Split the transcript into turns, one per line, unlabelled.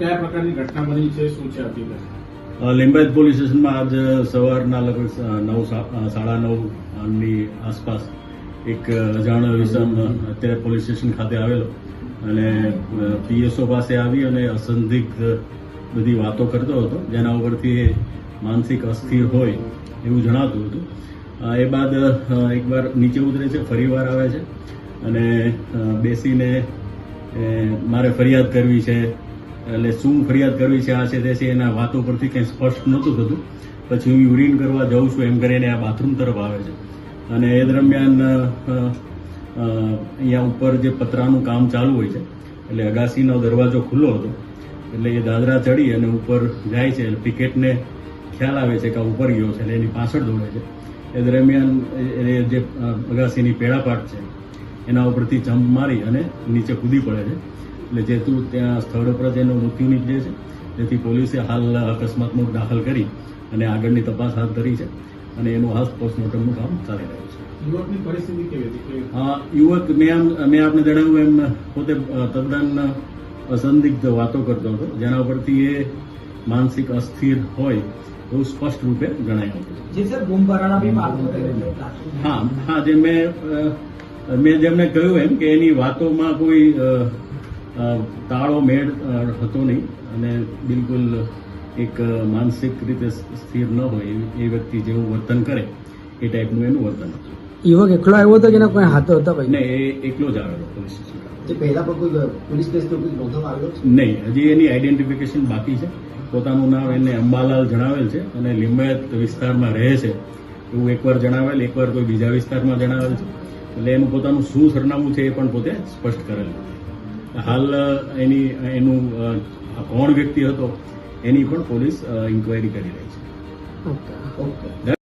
કયા પ્રકારની ઘટના બની છે? શું છે
લિંબાયત પોલીસ સ્ટેશનમાં આજ સવારના લગભગ નવ સાડા નવની આસપાસ એક અજાણ્યો વિસમ અત્યારે પોલીસ સ્ટેશન ખાતે આવેલો અને પીએસઓ પાસે આવી અને અસંદિગ્ધ બધી વાતો કરતો હતો. જેના ઉપરથી માનસિક અસ્થિર હોય એવું જણાતું હતું. એ બાદ એકવાર નીચે ઉતરે છે ફરીવાર આવે છે અને બેસીને મારે ફરિયાદ કરવી છે એટલે શું ફરિયાદ કરવી છે આ છે તે છે એના વાતો પરથી કંઈ સ્પષ્ટ નહોતું થતું. પછી હું યુરિન કરવા જાઉં છું, એમ કરીને આ બાથરૂમ તરફ આવે છે. અને એ દરમિયાન અહીંયા ઉપર જે પતરાનું કામ ચાલુ હોય છે, એટલે અગાસીનો દરવાજો ખુલ્લો હતો, એટલે એ દાદરા ચડી અને ઉપર જાય છે, એટલે પિકેટને ખ્યાલ આવે છે કે ઉપર ગયો છે, એટલે એની પાછળ દોડે છે. એ દરમિયાન, એ- જે અગાસીની પેડાપાટ છે, એના ઉપરથી જમ્પ મારી અને નીચે કૂદી પડે છે. એટલે જેતું ત્યાં સ્થળ ઉપર જ એનું મૃત્યુ નીપજે છે જેથી પોલીસે હાલ અકસ્માતનો દાખલ કરી અને આગળની તપાસ હાથ ધરી છે અને એનું હાલ પોસ્ટમોર્ટમનું કામ ચાલી રહ્યું છે.
યુવકની પરિસ્થિતિ કેવી હતી?
હા યુવક મેં આમ મેં આપને જણાવ્યું એમ પોતે તદ્દન અસંદિગ્ધ વાતો કરતો હતો. જેના પરથી એ માનસિક અસ્થિર હોય એવું સ્પષ્ટ રૂપે જણાયું હતું. હા હા જે મેં મેં જેમને કહ્યું એમ કે એની વાતોમાં કોઈ તાળો મેળ હતો નહીં અને બિલકુલ એક માનસિક રીતે સ્થિર ન હોય એ વ્યક્તિ જેવું વર્તન કરે એ ટાઈપનું એનું વર્તન હતું.
યુવક એકલો આવ્યો હતો કે એના કોઈ હાથો હતા ભાઈ?
નહીં એ એકલો જ આવેલો પોલીસ સ્ટેશન. ખાતે.
પહેલા પણ કોઈ પોલીસ કેસ તો કોઈ નોંધવામાં આવ્યો
નહીં હજી એની આઈડેન્ટિફિકેશન બાકી છે. પોતાનું નામ એને અંબાલાલ જણાવેલ છે અને લિંબાયત વિસ્તારમાં રહે છે. એવું એકવાર જણાવેલ એકવાર કોઈ બીજા વિસ્તારમાં જણાવેલ છે. એટલે એનું પોતાનું શું સરનામું છે એ પણ પોતે સ્પષ્ટ કરેલું. છે હાલ એની એનું કોણ વ્યક્તિ હતો એની પણ પોલીસ ઇન્ક્વાયરી કરી રહી છે.
ઓકે.
ઓકે.